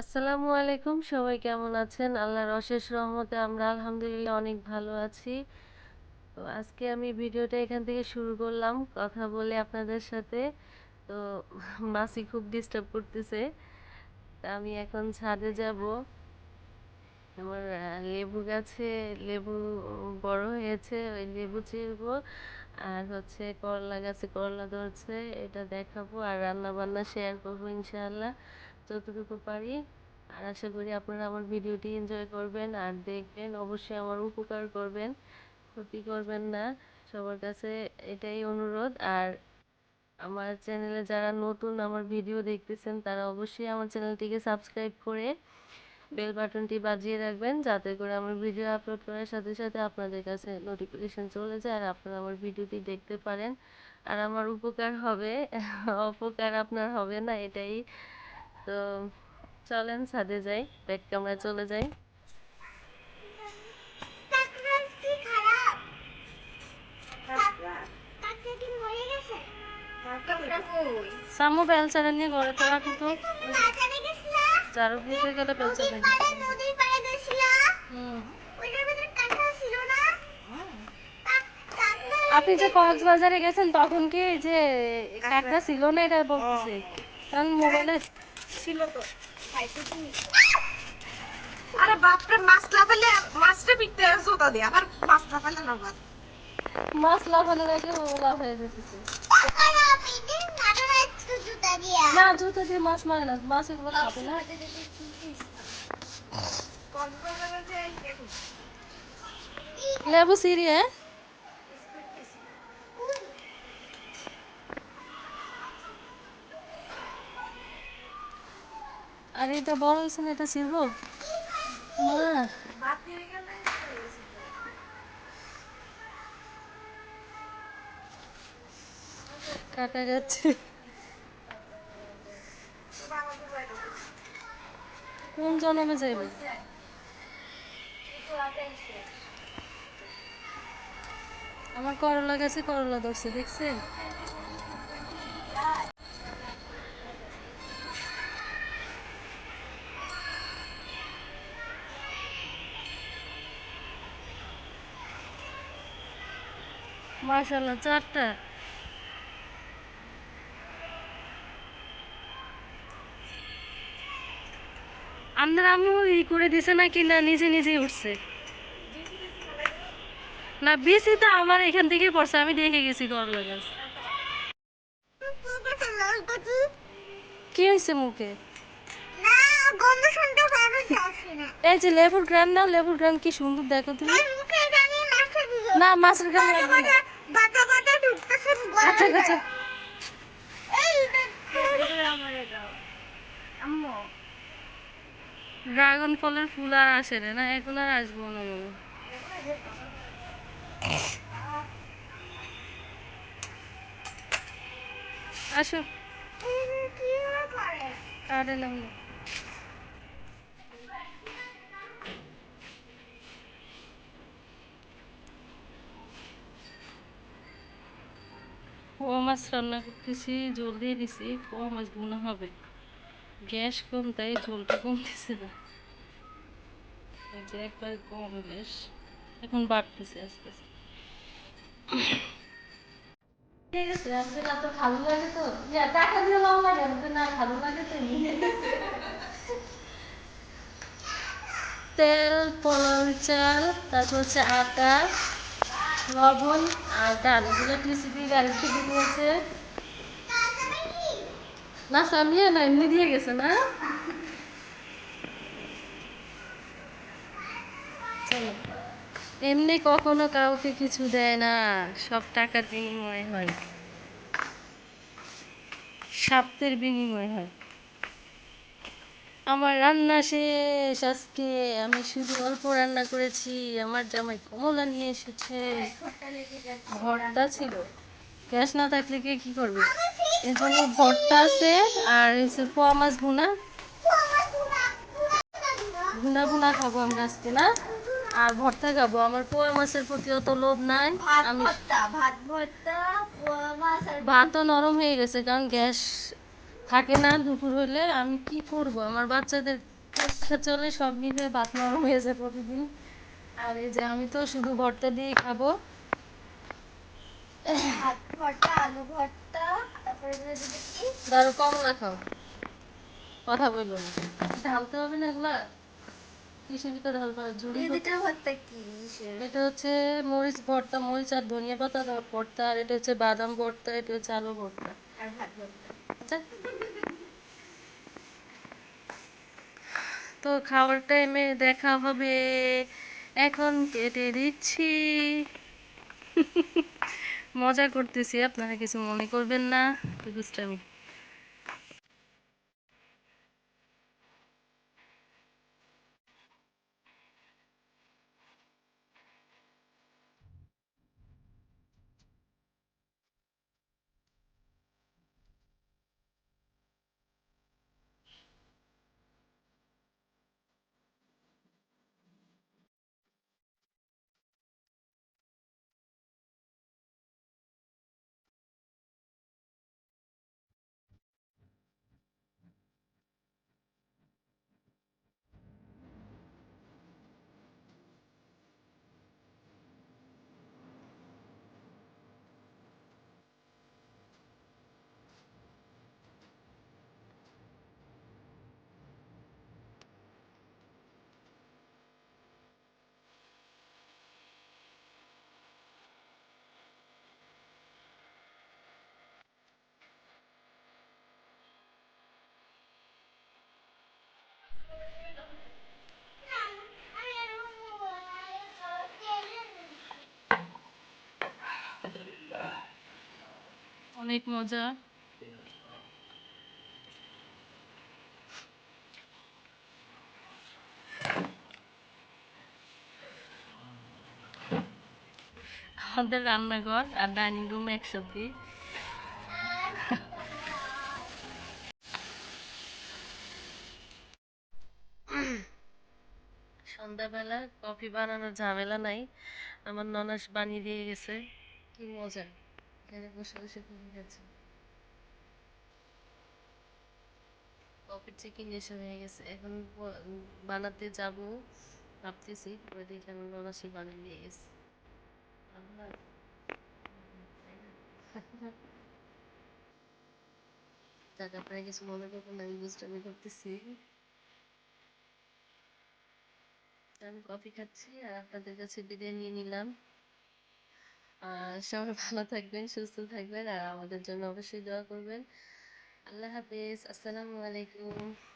আসসালামু আলাইকুম, সবাই কেমন আছেন? আল্লাহর অশেষ রহমতে আমরা আলহামদুলিল্লাহ অনেক ভালো আছি। তো আজকে আমি ভিডিওটা এখান থেকে শুরু করলাম কথা বলে আপনাদের সাথে। তো মাসি খুব ডিস্টার্ব করতেছে, তা আমি এখন ছাদে যাব। আমার লেবু গাছে লেবু বড় হয়েছে, ওই লেবু চিরবো। আর হচ্ছে করলা গাছে করলা ধরছে, এটা দেখাবো। আর রান্না বান্না শেয়ার করব ইনশাআল্লাহ। যতটুকু পারি। আর আশা করি আপনারা আমার ভিডিওটি এনজয় করবেন আর দেখবেন, অবশ্যই আমার উপকার করবেন। ক্ষতি করবেন না। সবার কাছে এটাই অনুরোধ। আর আমার চ্যানেলে যারা নতুন আমার ভিডিও দেখতেছেন, তারা অবশ্যই আমার চ্যানেলটিকে সাবস্ক্রাইব করে বেল বাটনটি বাজিয়ে রাখবেন, যাতে করে আমার ভিডিও আপলোড করার সাথে সাথে আপনাদের কাছে নোটিফিকেশন চলে যায় আর আপনারা আমার ভিডিওটি দেখতে পারেন। আর আমার উপকার হবে, অপকার আপনার হবে না, এটাই তো চলেন ছাদে যাই ব্যাক ক্যামেরা চলে যাই? সামু বেলচারা নিয়ে ঘরে তোলা কিন্তু গেছিলা? দিতে গেলে বেলচা নদীর নেই পাড়ে- নদীর পাড়ে গেছিলা? হুম ওইটার ভিতরে কাকড়া ছিল না? কাক- কাকড়া- আপনি যে কক্সবাজারে গেছেন তখন কি যে কাকড়া ছিল না এটা বলতেছে কারণ মোবাইলে ছিল তো। আরে বাপরে মাছ লাফালে মাছটা পিটতে জোতা দিয়ে আবার মাছ লাফালে না বাদ। মাছ আগে লাভ হয়ে যেতেছে জুতা না জুতো দিয়ে মাছ মারে না মাছ এগুলো খাবে না লেবু সিঁড়ি হ্যাঁ আর এটা বড় হয়েছে না এটা গেলে কাটা যাচ্ছে। কোন জন্মে যাইবে? আমার করলা গাছে করলা ধরছে দেখছেন? মাশাল্লাহ চারটা। আপনার আম্মু ই করে দিছে নাকি না নিজে নিজেই উঠছে? না বেশি তো আমার এখান থেকে পড়ছে আমি দেখে গেছি করলা গাছ কি হয়েছে মুখে। এই যে লেবুর গ্রাম না লেবুর গ্রাম কি সুন্দর দেখো তুমি। না মাছের গ্রাম আচ্ছা আচ্ছা আম্মু। ড্রাগন ফলের ফুল আর আসে রে না এখন আর আসব না। আসো। আর না পোয়া মাছ রান্না করতেছি জল দিয়ে দিছি পোয়া মাছ বোনা হবে। গ্যাস কম তাই ঝোলটা কম দিছে না একবার কম গ্যাস এখন বাড়তেছে আস্তে আস্তে। ঠিক আছে আমাদের এত ভালো লাগে তো? টাকা দিয়ে লাভ লাগে আমাদের না ভালো লাগে তো তেল পোলাও চাল তারপর হচ্ছে আটা। লবণ আর ডাল এগুলো টিসিপি থেকে নিয়েছে না সামলিয়ে না, এমনি দিয়ে গেছে, না? এমনি কখনো কাউকে কিছু দেয় না, সব টাকার বিনিময় হয়। স্বার্থের বিনিময় হয়। আমার রান্না শেষ। আজকে আমি শুধু অল্প রান্না করেছি। আমার জামাই কমলা নিয়ে এসেছে। ভর্তা ছিল। গ্যাস না থাকলে কে কি করবে? এজন্য ভর্তা আছে আর হচ্ছে পোয়া মাছ ভুনা। ভুনা ভুনা খাব আমরা আজকে না? আর ভর্তা খাব। আমার পোয়া মাছের প্রতি অত লোভ নাই। আমি ভর্তা ভাত ভর্তা পোয়া মাছ ভাতও নরম হয়ে গেছে কারণ গ্যাস থাকে না দুপুর হলে আমি কি করব? আমার বাচ্চাদের পরীক্ষা চলে সব মিলে ভাত নরম হয়ে যায় প্রতিদিন। আর এই যে আমি তো শুধু ভর্তা দিয়েই খাব। ভাত ভর্তা আলু ভর্তা তারপরে এগুলো দিতে কি ধরো কমলা খাও। কথা বলব না। ঢালতে হবে না এগুলা? কিসের ভিতরে ঢালবা? ঝুড়ি এই ভর্তা কি? এটা হচ্ছে মরিচ ভর্তা মরিচ আর ধনিয়া পাতা ভর্তা আর এটা হচ্ছে বাদাম ভর্তা এটা হচ্ছে আলু ভর্তা। তো খাওয়ার টাইমে দেখা হবে। এখন কেটে দিচ্ছি। মজা করতেছি, আপনারা কিছু মনে করবেন না। দুষ্টামি। অনেক মজা। আমাদের রান্নাঘর আর ডাইনিং রুম একসাথে। সন্ধ্যাবেলা কফি বানানোর ঝামেলা নাই। আমার ননাস বানিয়ে দিয়ে গেছে। কি মজা। এখানে বসে বসে কফি খাচ্ছে কফির চিকেন এসে হয়ে গেছে। এখন বানাতে যাব, ভাবতেছি। পরে দেখি আমার ননাসই বানিয়ে দিয়ে গেছে। যাক আপনারা কিছু মনে করবেন আমি দুষ্টামি করতেছি। আমি কফি খাচ্ছি আর আপনাদের কাছে বিদায় নিয়ে নিলাম। সবাই ভালো থাকবেন, সুস্থ থাকবেন আর আমাদের জন্য অবশ্যই দোয়া করবেন। আল্লাহ হাফিজ, আসসালামু আলাইকুম।